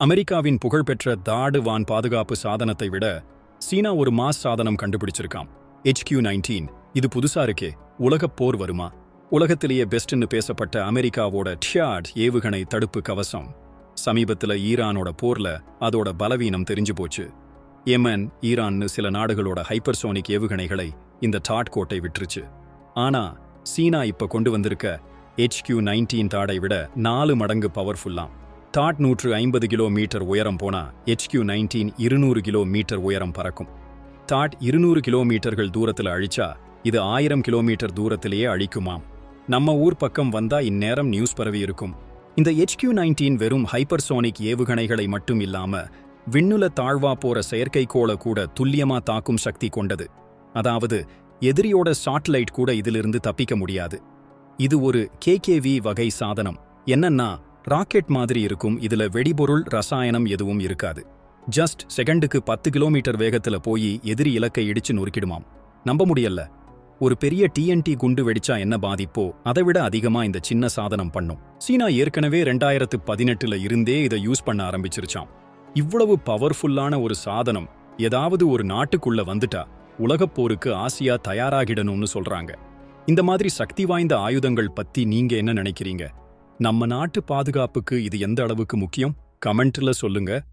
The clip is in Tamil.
அமெரிக்காவின் புகழ்பெற்ற தாடு வான் பாதுகாப்பு சாதனத்தை விட சீனா ஒரு மாஸ் சாதனம் கண்டுபிடிச்சிருக்காம். ஹெச்கியூ நைன்டீன் இது புதுசா இருக்கே. உலகப் போர் வருமா? உலகத்திலேயே பெஸ்ட்னு பேசப்பட்ட அமெரிக்காவோட டியாட் ஏவுகணை தடுப்பு கவசம். சமீபத்துல ஈரானோட போர்ல அதோட பலவீனம் தெரிஞ்சு போச்சு. எமன் ஈரான்னு சில நாடுகளோட ஹைப்பர்சோனிக் ஏவுகணைகளை இந்த டாட் கோட்டை விட்டுருச்சு. ஆனா சீனா இப்ப கொண்டு வந்திருக்க ஹெச்கியூ நைன்டீன் தாடை விட நாலு மடங்கு பவர்ஃபுல்லாம். டாட் நூற்று ஐம்பது கிலோமீட்டர் உயரம் போனா HQ நைன்டீன் இருநூறு கிலோமீட்டர் உயரம் பறக்கும். டாட் இருநூறு கிலோமீட்டர்கள் தூரத்துல அழிச்சா இது ஆயிரம் கிலோமீட்டர் தூரத்திலேயே அழிக்குமாம். நம்ம ஊர் பக்கம் வந்தா இந்நேரம் நியூஸ் பரவி இருக்கும். இந்த HQ நைன்டீன் வெறும் ஹைப்பர்சோனிக் ஏவுகணைகளை மட்டும் இல்லாம விண்ணுல தாழ்வா போற செயற்கைக்கோளை கூட துல்லியமா தாக்கும் சக்தி கொண்டது. அதாவது எதிரியோட சாட்டிலைட் கூட இதிலிருந்து தப்பிக்க முடியாது. இது ஒரு கேகேவி வகை சாதனம். என்னன்னா ராக்கெட் மாதிரி இருக்கும். இதுல வெடிபொருள் ரசாயனம் எதுவும் இருக்காது. ஜஸ்ட் செகண்டுக்கு பத்து கிலோமீட்டர் வேகத்துல போய் எதிரி இலக்கை இடிச்சு நொறுக்கிடுமாம். நம்ப முடியல. ஒரு பெரிய டிஎன்டி குண்டு வெடிச்சா என்ன பாதிப்போ அதை விட அதிகமா இந்த சின்ன சாதனம் பண்ணும். சீனா ஏற்கனவே ரெண்டாயிரத்து பதினெட்டுல இருந்தே இதை யூஸ் பண்ண ஆரம்பிச்சிருச்சாம். இவ்வளவு பவர்ஃபுல்லான ஒரு சாதனம் ஏதாவது ஒரு நாட்டுக்குள்ள வந்துட்டா உலகப் போருக்கு ஆசியா தயாராகிடணும்னு சொல்றாங்க. இந்த மாதிரி சக்தி வாய்ந்த ஆயுதங்கள் பத்தி நீங்க என்ன நினைக்கிறீங்க? நம்ம நாட்டு பாதுகாப்புக்கு இது எந்த அளவுக்கு முக்கியம்? கமெண்ட்ல சொல்லுங்க.